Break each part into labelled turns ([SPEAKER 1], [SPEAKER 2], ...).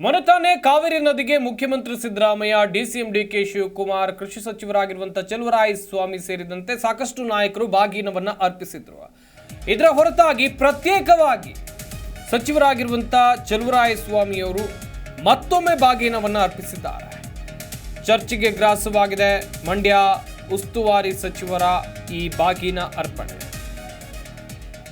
[SPEAKER 1] ಮೊನತಾನೆ ಕಾವೇರಿ ನದಿಗೆ ಮುಖ್ಯಮಂತ್ರಿ Siddaramaiah DCM DK Shivakumar, ಕೃಷಿ ಸಚಿವರಾಗಿರುವಂತಹ ಚಲುವರಾಯ ಸ್ವಾಮಿ ಸೇರಿದಂತೆ ಸಾಕಷ್ಟು ನಾಯಕರು ಬಾಗಿನವನ್ನ ಅರ್ಪಿಸಿದ್ರು. ಇದರ ಹೊರತಾಗಿ ಪ್ರತ್ಯೇಕವಾಗಿ ಸಚಿವರಾಗಿರುವಂತಹ ಚಲುವರಾಯ ಸ್ವಾಮಿಯವರು ಮತ್ತೊಮ್ಮೆ ಬಾಗಿನವನ್ನ ಅರ್ಪಿಸಿದ್ದಾರೆ. ಚರ್ಚಿಗೆ ಗ್ರಾಸವಾಗಿದೆ. ಮಂಡ್ಯ ಉಸ್ತುವಾರಿ ಸಚಿವರ ಈ ಬಾಗಿನ ಅರ್ಪಣೆ.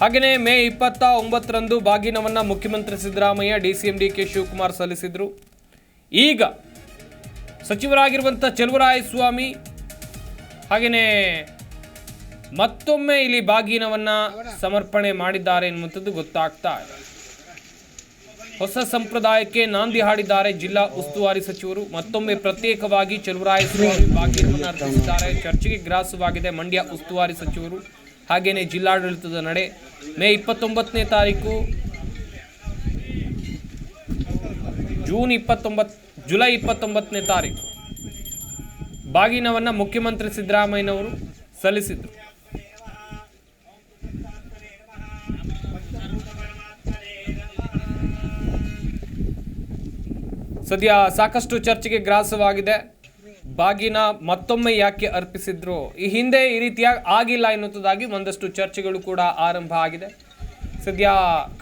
[SPEAKER 1] ಹಾಗೆಯೇ ಮೇ ಇಪ್ಪತ್ತ ಒಂಬತ್ತರಂದು ಬಾಗಿನವನ್ನ ಮುಖ್ಯಮಂತ್ರಿ Siddaramaiah DCM D K Shivakumar ಸಲ್ಲಿಸಿದ್ರು. ಈಗ ಸಚಿವರಾಗಿರುವಂಥ ಚೆಲುವರಾಯಸ್ವಾಮಿ ಹಾಗೆಯೇ ಮತ್ತೊಮ್ಮೆ ಇಲ್ಲಿ ಬಾಗಿನವನ್ನ ಸಮರ್ಪಣೆ ಮಾಡಿದ್ದಾರೆ ಎನ್ನುವಂಥದ್ದು ಗೊತ್ತಾಗ್ತಾ ಇದೆ. ಹೊಸ ಸಂಪ್ರದಾಯಕ್ಕೆ ನಾಂದಿ ಹಾಡಿದ್ದಾರೆ ಜಿಲ್ಲಾ ಉಸ್ತುವಾರಿ ಸಚಿವರು. ಮತ್ತೊಮ್ಮೆ ಪ್ರತ್ಯೇಕವಾಗಿ ಚೆಲುವರಾಯಸ್ವಾಮಿ ಬಾಗಿನವನ್ನು ಅರ್ಪಿಸಿದ್ದಾರೆ. ಚರ್ಚೆಗೆ ಗ್ರಾಸವಾಗಿದೆ ಮಂಡ್ಯ ಉಸ್ತುವಾರಿ ಸಚಿವರು. ಹಾಗೆಯೇ ಜಿಲ್ಲಾಡಳಿತದ ನಡೆ ಮೇ ಇಪ್ಪತ್ತೊಂಬತ್ತನೇ ತಾರೀಕು, ಜೂನ್ ಇಪ್ಪತ್ತೊಂಬತ್ತು ಜುಲೈ ಇಪ್ಪತ್ತೊಂಬತ್ತನೇ ತಾರೀಕು. ಬಾಗಿನವನ್ನು ಮುಖ್ಯಮಂತ್ರಿ ಸಿದ್ದರಾಮಯ್ಯನವರು ಸಲ್ಲಿಸಿದರು. ಸದ್ಯ ಸಾಕಷ್ಟು ಚರ್ಚೆಗೆ ಗ್ರಾಸವಾಗಿದೆ. ಬಾಗಿನ ಮತ್ತೊಮ್ಮೆ ಯಾಕೆ ಅರ್ಪಿಸಿದ್ರು? ಈ ಹಿಂದೆ ಈ ರೀತಿಯಾಗಿ ಆಗಿಲ್ಲ ಎನ್ನುವುದಾಗಿ ಒಂದಷ್ಟು ಚರ್ಚೆಗಳು ಕೂಡ ಆರಂಭ ಆಗಿದೆ. ಸದ್ಯ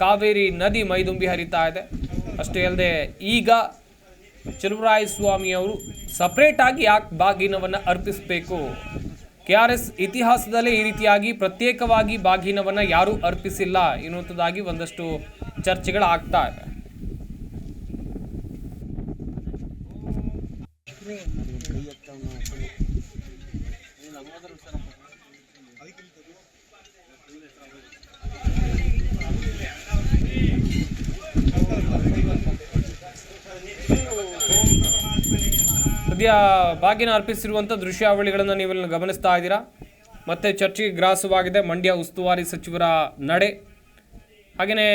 [SPEAKER 1] ಕಾವೇರಿ ನದಿ ಮೈದುಂಬಿ ಹರಿತಾ ಇದೆ. ಅಷ್ಟೇ ಅಲ್ಲದೆ ಈಗ ಚಲುವರಾಯ ಸ್ವಾಮಿಯವರು ಸಪ್ರೇಟ್ ಆಗಿ ಯಾಕೆ ಬಾಗಿನವನ್ನು ಅರ್ಪಿಸಬೇಕು? ಕೆ ಆರ್ ಎಸ್ ಇತಿಹಾಸದಲ್ಲೇ ಈ ರೀತಿಯಾಗಿ ಪ್ರತ್ಯೇಕವಾಗಿ ಬಾಗಿನವನ್ನು ಯಾರೂ ಅರ್ಪಿಸಿಲ್ಲ ಎನ್ನುವಂಥದ್ದಾಗಿ ಒಂದಷ್ಟು ಚರ್ಚೆಗಳಾಗ್ತಾ ಇದೆ. ಸದ್ಯ ಬಾಗಿನ ಅರ್ಪಿಸಿರುವಂಥ ದೃಶ್ಯಾವಳಿಗಳನ್ನು ನೀವೆಲ್ಲ ಗಮನಿಸ್ತಾ ಇದ್ದೀರಾ? ಮತ್ತೆ ಚರ್ಚೆಗೆ ಗ್ರಾಸವಾಗಿದೆ. ಮಂಡ್ಯ ಉಸ್ತುವಾರಿ ಸಚಿವರ ನಡೆ. ಹಾಗೆಯೇ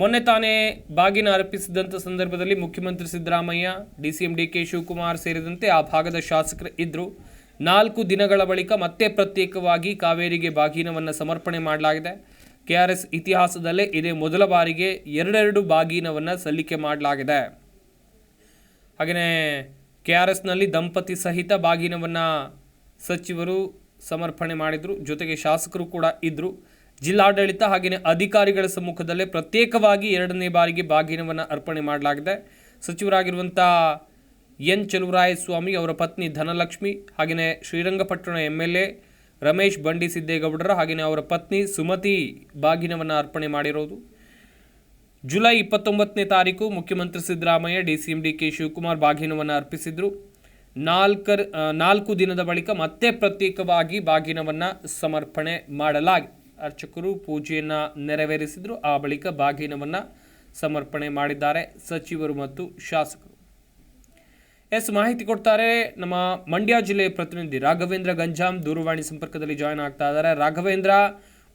[SPEAKER 1] ಮೊನ್ನೆ ತಾನೇ ಬಾಗಿನ ಅರ್ಪಿಸಿದಂಥ ಸಂದರ್ಭದಲ್ಲಿ ಮುಖ್ಯಮಂತ್ರಿ Siddaramaiah, D C M D K Shivakumar ಸೇರಿದಂತೆ ಆ ಭಾಗದ ಶಾಸಕರು ಇದ್ದರು ನಾಲ್ಕು ದಿನಗಳ ಬಳಿಕ ಮತ್ತೆ ಪ್ರತ್ಯೇಕವಾಗಿ ಕಾವೇರಿಗೆ ಬಾಗಿನವನ್ನು ಸಮರ್ಪಣೆ ಮಾಡಲಾಗಿದೆ. ಕೆ ಆರ್ ಎಸ್ ಇತಿಹಾಸದಲ್ಲೇ ಇದೇ ಮೊದಲ ಬಾರಿಗೆ ಎರಡೆರಡು ಬಾಗಿನವನ್ನು ಸಲ್ಲಿಕೆ ಮಾಡಲಾಗಿದೆ. ಹಾಗೆಯೇ ಕೆ ಆರ್ ಎಸ್ನಲ್ಲಿ ದಂಪತಿ ಸಹಿತ ಬಾಗಿನವನ್ನು ಸಚಿವರು ಸಮರ್ಪಣೆ ಮಾಡಿದರು. ಜೊತೆಗೆ ಶಾಸಕರು ಕೂಡ ಇದ್ದರು ಜಿಲ್ಲಾಡಳಿತ ಹಾಗೆಯೇ ಅಧಿಕಾರಿಗಳ ಸಮ್ಮುಖದಲ್ಲೇ ಪ್ರತ್ಯೇಕವಾಗಿ ಎರಡನೇ ಬಾರಿಗೆ ಬಾಗಿನವನ್ನು ಅರ್ಪಣೆ ಮಾಡಲಾಗಿದೆ. ಸಚಿವರಾಗಿರುವಂಥ ಎನ್ ಚಲುವರಾಯಸ್ವಾಮಿ, ಅವರ ಪತ್ನಿ ಧನಲಕ್ಷ್ಮಿ, ಹಾಗೆಯೇ Srirangapatna M L A Ramesh Bandi ಸಿದ್ದೇಗೌಡರ, ಹಾಗೆಯೇ ಅವರ ಪತ್ನಿ ಸುಮತಿ ಬಾಗಿನವನ್ನು ಅರ್ಪಣೆ ಮಾಡಿರೋದು. ಜುಲೈ ಇಪ್ಪತ್ತೊಂಬತ್ತನೇ ತಾರೀಕು ಮುಖ್ಯಮಂತ್ರಿ Siddaramaiah D C M D K Shivakumar ಬಾಗಿನವನ್ನು ಅರ್ಪಿಸಿದ್ರು. ನಾಲ್ಕರ, ನಾಲ್ಕು ದಿನದ ಬಳಿಕ ಮತ್ತೆ ಪ್ರತ್ಯೇಕವಾಗಿ ಬಾಗಿನವನ್ನು ಸಮರ್ಪಣೆ ಮಾಡಲಾಗಿದೆ ಅರ್ಚಕರು ಪೂಜೆಯನ್ನು ನೆರವೇರಿಸಿದ್ರು. ಆ ಬಳಿಕ ಬಾಗಿನವನ್ನು ಸಮರ್ಪಣೆ ಮಾಡಿದ್ದಾರೆ ಸಚಿವರು ಮತ್ತು ಶಾಸಕರು. ಎಸ್, ಮಾಹಿತಿ ಕೊಡ್ತಾರೆ, ನಮ್ಮ ಮಂಡ್ಯ ಜಿಲ್ಲೆಯ ಪ್ರತಿನಿಧಿ ರಾಘವೇಂದ್ರ ಗಂಜಾಂ ದೂರವಾಣಿ ಸಂಪರ್ಕದಲ್ಲಿ ಜಾಯ್ನ್ ಆಗ್ತಾ ಇದ್ದಾರೆ. ರಾಘವೇಂದ್ರ,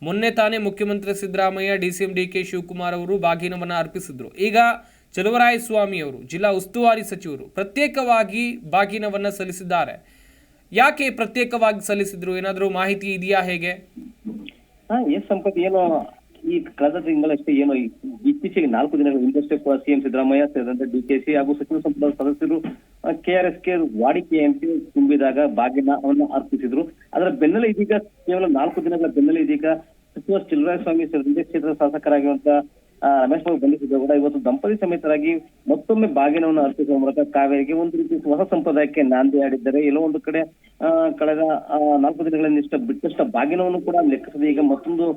[SPEAKER 1] ಮೊನ್ನೆ ತಾನೇ ಮುಖ್ಯಮಂತ್ರಿ Siddaramaiah, D C M, D K Shivakumar ಅವರು ಬಾಗಿನವನ್ನು ಅರ್ಪಿಸಿದ್ರು. ಈಗ ಚಲುವರಾಯಸ್ವಾಮಿ ಅವರು, ಜಿಲ್ಲಾ ಉಸ್ತುವಾರಿ ಸಚಿವರು ಪ್ರತ್ಯೇಕವಾಗಿ ಬಾಗಿನವನ್ನು ಸಲ್ಲಿಸಿದ್ದಾರೆ. ಯಾಕೆ ಪ್ರತ್ಯೇಕವಾಗಿ ಸಲ್ಲಿಸಿದ್ರು? ಏನಾದರೂ ಮಾಹಿತಿ ಇದೆಯಾ ಹೇಗೆ?
[SPEAKER 2] ಹಾ ಎಸ್ ಸಂಪತ್ ಏನು ಈ ಕಳೆದ ತಿಂಗಳಷ್ಟೇ ಏನು ಈ- ಇತ್ತೀಚೆಗೆ ನಾಲ್ಕು ದಿನಗಳ ಹಿಂದಷ್ಟೇ ಕೂಡ ಸಿಎಂ ಸಿದ್ದರಾಮಯ್ಯ ಸೇರಿದಂತೆ ಡಿಕೆಸಿ ಹಾಗೂ ಸಚಿವ ಸಂಪುಟದ ಸದಸ್ಯರು ಕೆಆರ್ಎಸ್ಗೆ ವಾಡಿಕೆಯಂತೆ ತುಂಬಿದಾಗ ಬಾಗಿನವನ್ನು ಅರ್ಪಿಸಿದ್ರು. ಅದರ ಬೆನ್ನಲ್ಲೇ ಇದೀಗ ಕೇವಲ ನಾಲ್ಕು ದಿನಗಳ ಬೆನ್ನಲ್ಲೇ ಇದೀಗ ಸಚಿವ ಸ್ವಾಮಿ ಸೇರಿದಂತೆ ಕ್ಷೇತ್ರದ ಶಾಸಕರಾಗಿರುವಂತ ಆ, ರಮೇಶ್ ಬಾಬು ಬಂಧಿಸಿದ್ರು ಕೂಡ ಇವತ್ತು ದಂಪತಿ ಸಮೇತರಾಗಿ ಮತ್ತೊಮ್ಮೆ ಬಾಗಿನವನ್ನು ಅರ್ಪಿಸುವ ಮೂಲಕ ಕಾವೇರಿಗೆ ಒಂದು ರೀತಿ ಹೊಸ ಸಂಪ್ರದಾಯಕ್ಕೆ ನಾಂದಿ ಆಡಿದ್ದಾರೆ ಎಲ್ಲೋ ಒಂದು ಕಡೆ ಕಳೆದ ನಾಲ್ಕು ದಿನಗಳಿಂದ ಬಿಟ್ಟಷ್ಟ ಬಾಗಿನವನ್ನು ಕೂಡ ಲೆಕ್ಕಿಸದೆ ಈಗ ಮತ್ತೊಂದು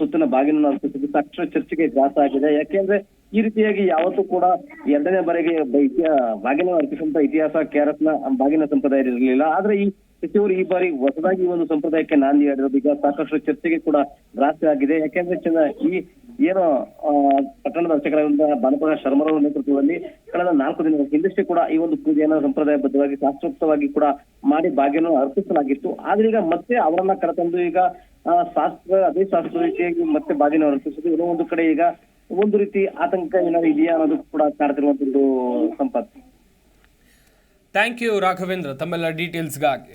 [SPEAKER 2] ಸುತ್ತಿನ ಬಾಗಿನವನ್ನು ಅರ್ಪಿಸಿದ್ದು ಸಾಕಷ್ಟು ಚರ್ಚೆಗೆ ಜಾತ ಆಗಿದೆ. ಯಾಕೆಂದ್ರೆ ಈ ರೀತಿಯಾಗಿ ಯಾವತ್ತೂ ಕೂಡ ಎರಡನೇ ಬಾರಿಗೆ ಬಾಗಿನ ಅರ್ಪಿಸುವಂತ ಇತಿಹಾಸ ಕ್ಯಾರತ್ನ ಬಾಗಿನ ಸಂಪ್ರದಾಯ ಇರಲಿಲ್ಲ. ಆದ್ರೆ ಈ ಸಚಿವರು ಈ ಬಾರಿ ಹೊಸದಾಗಿ ಒಂದು ಸಂಪ್ರದಾಯಕ್ಕೆ ನಾಂದಿ ಆಡಿರೋದು ಈಗ ಸಾಕಷ್ಟು ಚರ್ಚೆಗೆ ಕೂಡ ಗ್ರಾಸ ಆಗಿದೆ. ಯಾಕೆಂದ್ರೆ ಈ ಏನು ಪಟ್ಟಣದ ಅರ್ಚಕರಾದಂತಹ ಬಾನಪ್ರಕಾಶ್ ಶರ್ಮರವರ ನೇತೃತ್ವದಲ್ಲಿ ಕಳೆದ ನಾಲ್ಕು ದಿನಗಳ ಹಿಂದಷ್ಟೇ ಕೂಡ ಈ ಒಂದು ಪೂಜೆಯನ್ನು ಸಂಪ್ರದಾಯಬದ್ಧವಾಗಿ ಶಾಸ್ತ್ರೋಕ್ತವಾಗಿ ಕೂಡ ಮಾಡಿ ಭಾಗ್ಯವನ್ನು ಅರ್ಪಿಸಲಾಗಿತ್ತು. ಆದ್ರೆ ಈಗ ಮತ್ತೆ ಅವರನ್ನ ಕರೆತಂದು ಈಗ ಶಾಸ್ತ್ರ ಅದೇ ಶಾಸ್ತ್ರ ರೀತಿಯಾಗಿ ಮತ್ತೆ ಭಾಗ್ಯನ ಅರ್ಪಿಸುವುದು ಏನೋ ಒಂದು ಕಡೆ ಈಗ ಒಂದು ರೀತಿ ಆತಂಕ ಏನಾದ್ರು ಇದೆಯಾ ಅನ್ನೋದು ಕೂಡ ಕಾಡ್ತಿರುವಂತದ್ದು ಸಂಪತ್
[SPEAKER 1] ಥ್ಯಾಂಕ್ ಯು ರಾಘವೇಂದ್ರ. ತಮ್ಮೆಲ್ಲ ಡೀಟೇಲ್ಸ್ಗಾಗಿ